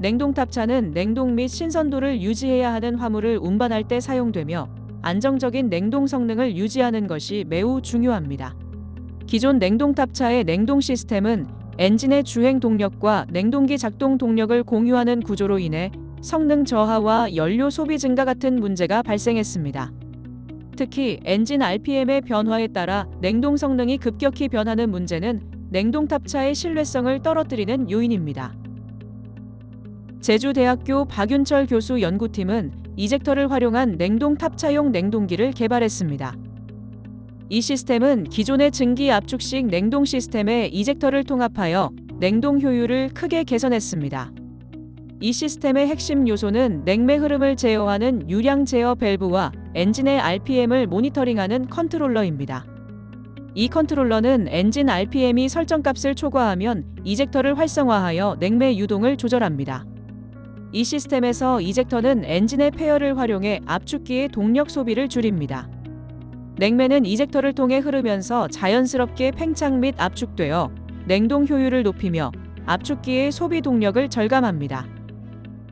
냉동탑차는 냉동 및 신선도를 유지해야 하는 화물을 운반할 때 사용되며 안정적인 냉동 성능을 유지하는 것이 매우 중요합니다. 기존 냉동탑차의 냉동 시스템은 엔진의 주행 동력과 냉동기 작동 동력을 공유하는 구조로 인해 성능 저하와 연료 소비 증가 같은 문제가 발생했습니다. 특히 엔진 RPM의 변화에 따라 냉동 성능이 급격히 변하는 문제는 냉동탑차의 신뢰성을 떨어뜨리는 요인입니다. 제주대학교 박윤철 교수 연구팀은 이젝터를 활용한 냉동 탑차용 냉동기를 개발했습니다. 이 시스템은 기존의 증기 압축식 냉동 시스템에 이젝터를 통합하여 냉동 효율을 크게 개선했습니다. 이 시스템의 핵심 요소는 냉매 흐름을 제어하는 유량 제어 밸브와 엔진의 RPM을 모니터링하는 컨트롤러입니다. 이 컨트롤러는 엔진 RPM이 설정값을 초과하면 이젝터를 활성화하여 냉매 유동을 조절합니다. 이 시스템에서 이젝터는 엔진의 폐열을 활용해 압축기의 동력 소비를 줄입니다. 냉매는 이젝터를 통해 흐르면서 자연스럽게 팽창 및 압축되어 냉동 효율을 높이며 압축기의 소비 동력을 절감합니다.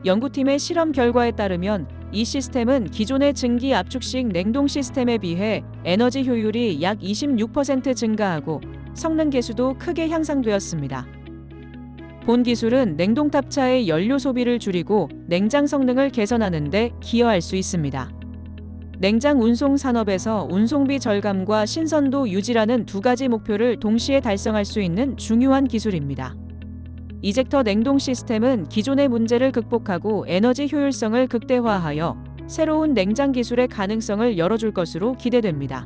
연구팀의 실험 결과에 따르면 이 시스템은 기존의 증기 압축식 냉동 시스템에 비해 에너지 효율이 약 26% 증가하고 성능 개수도 크게 향상되었습니다. 본 기술은 냉동 탑차의 연료 소비를 줄이고 냉장 성능을 개선하는 데 기여할 수 있습니다. 냉장 운송 산업에서 운송비 절감과 신선도 유지라는 두 가지 목표를 동시에 달성할 수 있는 중요한 기술입니다. 이젝터 냉동 시스템은 기존의 문제를 극복하고 에너지 효율성을 극대화하여 새로운 냉장 기술의 가능성을 열어줄 것으로 기대됩니다.